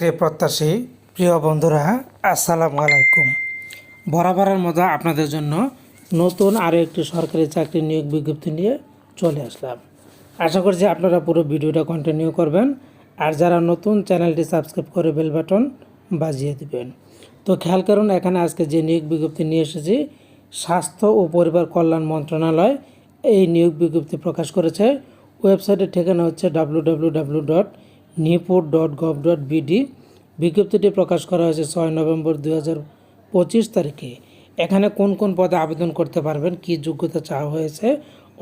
চাকরি প্রত্যাশী? প্রিয় বন্ধুরা, আসসালামু আলাইকুম। বরাবরের মতো আপনাদের জন্য নতুন আরও একটি সরকারি চাকরি নিয়োগ বিজ্ঞপ্তি নিয়ে চলে আসলাম। আশা করছি আপনারা পুরো ভিডিওটা কন্টিনিউ করবেন। আর যারা নতুন চ্যানেলটি সাবস্ক্রাইব করে বেল বাটন বাজিয়ে দিবেন। তো খেয়াল করুন, এখানে আজকে যে নিয়োগ বিজ্ঞপ্তি নিয়ে এসেছি, স্বাস্থ্য ও পরিবার কল্যাণ মন্ত্রণালয় এই নিয়োগ বিজ্ঞপ্তি প্রকাশ করেছে। ওয়েবসাইটের ঠিকানা হচ্ছে ডাব্লু ডাব্লু ডাব্লু ডট নিপুর ডট গভ ডট বিডি বিজ্ঞপ্তিটি প্রকাশ করা হয়েছে ছয় নভেম্বর দু হাজার পঁচিশ তারিখে। এখানে কোন কোন পদে আবেদন করতে পারবেন, কী যোগ্যতা চাওয়া হয়েছে,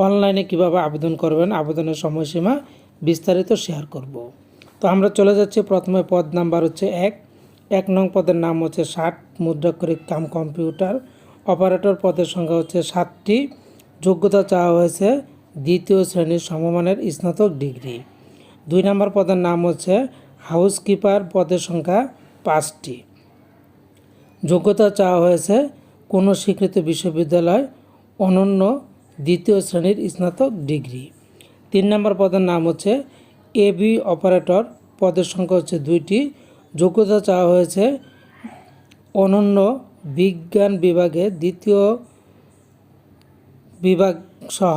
অনলাইনে কীভাবে আবেদন করবেন, আবেদনের সময়সীমা বিস্তারিত শেয়ার করব। তো আমরা চলে যাচ্ছি, প্রথমে পদ নাম্বার হচ্ছে এক। এক নং পদের নাম হচ্ছে ষাট, মুদ্রাক্ষরিক কাম কম্পিউটার। অপারেটর পদের সংখ্যা হচ্ছে সাতটি। যোগ্যতা চাওয়া হয়েছে দ্বিতীয় শ্রেণির সমমানের স্নাতক ডিগ্রি। দুই নম্বর পদের নাম হচ্ছে হাউসকিপার পদের সংখ্যা পাঁচটি। যোগ্যতা চাওয়া হয়েছে কোনো স্বীকৃত বিশ্ববিদ্যালয় অনন্য দ্বিতীয় শ্রেণির স্নাতক ডিগ্রি। তিন নম্বর পদের নাম হচ্ছে এবি অপারেটর, পদের সংখ্যা হচ্ছে দুইটি। যোগ্যতা চাওয়া হয়েছে অনন্য বিজ্ঞান বিভাগে দ্বিতীয় বিভাগ সহ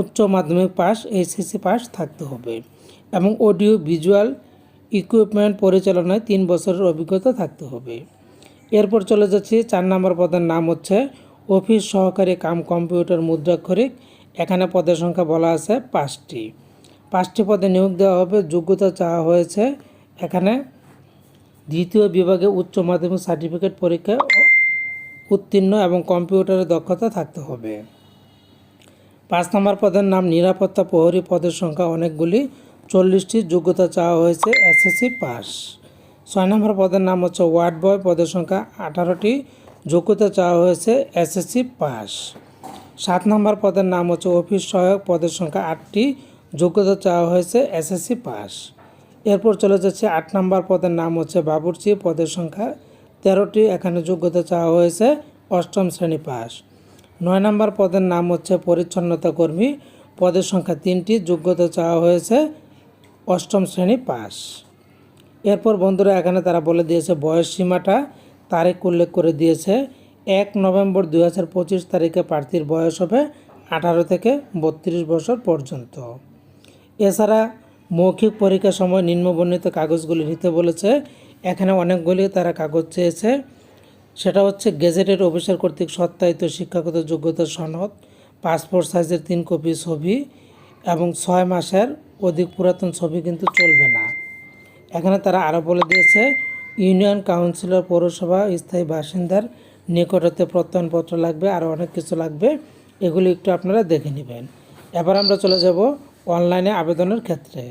উচ্চ মাধ্যমিক পাস এইচএসসি পাস থাকতে হবে এবং অডিও, ভিজুয়াল ইকুইপমেন্ট পরিচালনায় তিন বছরের অভিজ্ঞতা থাকতে হবে। এরপর চলে যাচ্ছি, চার নম্বর পদের নাম হচ্ছে অফিস সহকারী কাম কম্পিউটার মুদ্রাক্ষরিক। এখানে পদের সংখ্যা বলা আছে পাঁচটি। পাঁচটি পদে নিয়োগ দেওয়া হবে, যোগ্যতা চাওয়া হয়েছে এখানে দ্বিতীয় বিভাগে উচ্চ মাধ্যমিক সার্টিফিকেট পরীক্ষায় উত্তীর্ণ এবং কম্পিউটারে দক্ষতা থাকতে হবে। পাঁচ নম্বর পদের নাম নিরাপত্তা প্রহরী পদের সংখ্যা অনেকগুলি। চল্লিশটি যোগ্যতা চাওয়া হয়েছে এসএসসি পাস। ছয় নম্বর পদের নাম হচ্ছে ওয়ার্ড বয়, পদের সংখ্যা আঠারোটি। যোগ্যতা চাওয়া হয়েছে এসএসসি পাস। সাত নম্বর পদের নাম হচ্ছে অফিস সহায়ক, পদের সংখ্যা আটটি। যোগ্যতা চাওয়া হয়েছে এসএসসি পাস। এরপর চলে যাচ্ছে আট নম্বর পদের নাম হচ্ছে বাবুর্চি, পদের সংখ্যা তেরোটি। এখানে যোগ্যতা চাওয়া হয়েছে, অষ্টম শ্রেণি পাস। নয় নম্বর পদের নাম হচ্ছে পরিচ্ছন্নতা কর্মী। পদের সংখ্যা তিনটি, যোগ্যতা চাওয়া হয়েছে, অষ্টম শ্রেণি পাস। এরপর বন্ধুরা, এখানে তারা বলে দিয়েছে বয়স সীমাটা। তারিখ উল্লেখ করে দিয়েছে, এক নভেম্বর দুই হাজার পঁচিশ তারিখে প্রার্থীর বয়স হবে আঠারো থেকে বত্রিশ বছর পর্যন্ত। এছাড়া মৌখিক পরীক্ষার সময় নিম্নবর্ণিত কাগজগুলি নিতে বলেছে। এখানে অনেকগুলি তারা কাগজ চেয়েছে। সেটা হচ্ছে গেজেটেড অফিসার কর্তৃক সত্যায়িত শিক্ষাগত যোগ্যতার সনদ, পাসপোর্ট সাইজের তিন কপি ছবি এবং ছয় মাসের অধিক পুরাতন ছবি কিন্তু চলবে না। এখানে তারা আরও বলে দিয়েছে, ইউনিয়ন কাউন্সিলর, পৌরসভা, স্থায়ী বাসিন্দার নিকটতে প্রত্যয়নপত্র লাগবে, আর অনেক কিছু লাগবে। এগুলি একটু আপনারা দেখে নেবেন। এবার আমরা চলে যাব অনলাইনে আবেদনের ক্ষেত্রে।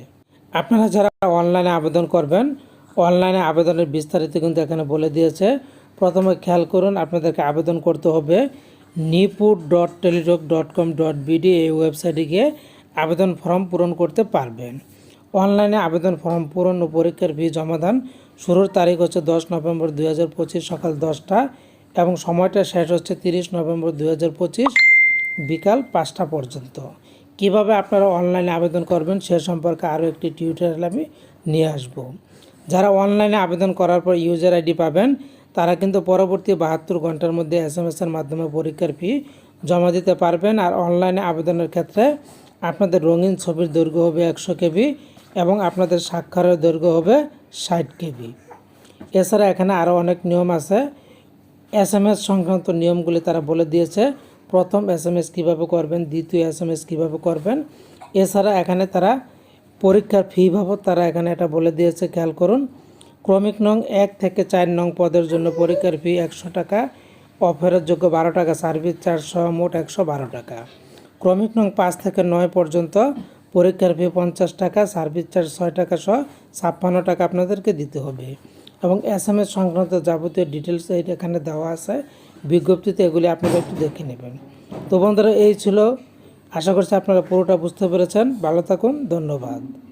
আপনারা যারা অনলাইনে আবেদন করবেন, অনলাইনে আবেদনের বিস্তারিত কিন্তু এখানে বলে দিয়েছে প্রথমে খেয়াল করুন, আপনাদেরকে আবেদন করতে হবে নিপুর dot Teletalk dot com dot BD এই ওয়েবসাইটে গিয়ে আবেদন ফর্ম পূরণ করতে পারবেন। অনলাইনে আবেদন ফর্ম পূরণ ও পরীক্ষার ফি জমাদান শুরুর তারিখ হচ্ছে দশ নভেম্বর দুই হাজার পঁচিশ সকাল দশটা এবং সময়টা শেষ হচ্ছে তিরিশ নভেম্বর দুই হাজার পঁচিশ বিকাল পাঁচটা পর্যন্ত। কীভাবে আপনারা অনলাইনে আবেদন করবেন সে সম্পর্কে আরও একটি টিউটোরিয়াল আমি নিয়ে আসব। যারা অনলাইনে আবেদন করার পর ইউজার আইডি পাবেন তারা কিন্তু পরবর্তী বাহাত্তর ঘণ্টার মধ্যে এস এম এসের মাধ্যমে পরীক্ষার ফি জমা দিতে পারবেন আর অনলাইনে আবেদনের ক্ষেত্রে আপনাদের রঙিন ছবির দৈর্ঘ্য হবে একশো কেবি এবং আপনাদের স্বাক্ষরের দৈর্ঘ্য হবে ষাট কেবি। এছাড়া এখানে আরও অনেক নিয়ম আছে। এস এম এস সংক্রান্ত নিয়মগুলি তারা বলে দিয়েছে। প্রথম এস এম এস কীভাবে করবেন, দ্বিতীয় এস এম এস কীভাবে করবেন। এছাড়া এখানে তারা পরীক্ষার ফি বাবদ তারা এখানে এটা বলে দিয়েছে, খেয়াল করুন। ক্রমিক নং এক থেকে চার নং পদের জন্য পরীক্ষার ফি একশো টাকা অফেরতযোগ্য বারো টাকা, সার্ভিস চার্জ সহ মোট একশো বারো টাকা। ক্রমিক নং পাঁচ থেকে নয় পর্যন্ত পরীক্ষার ফি পঞ্চাশ টাকা, সার্ভিস চার্জ ছয় টাকা সহ ছাপ্পান্ন টাকা আপনাদেরকে দিতে হবে। এবং এস এম এস সংক্রান্ত যাবতীয় ডিটেলস এখানে দেওয়া আছে। বিজ্ঞপ্তিতে এগুলি আপনারা একটু দেখে নেবেন। তো বন্ধুরা, এই ছিল। আশা করছি আপনারা পুরোটা বুঝতে পেরেছেন। ভালো থাকুন। ধন্যবাদ।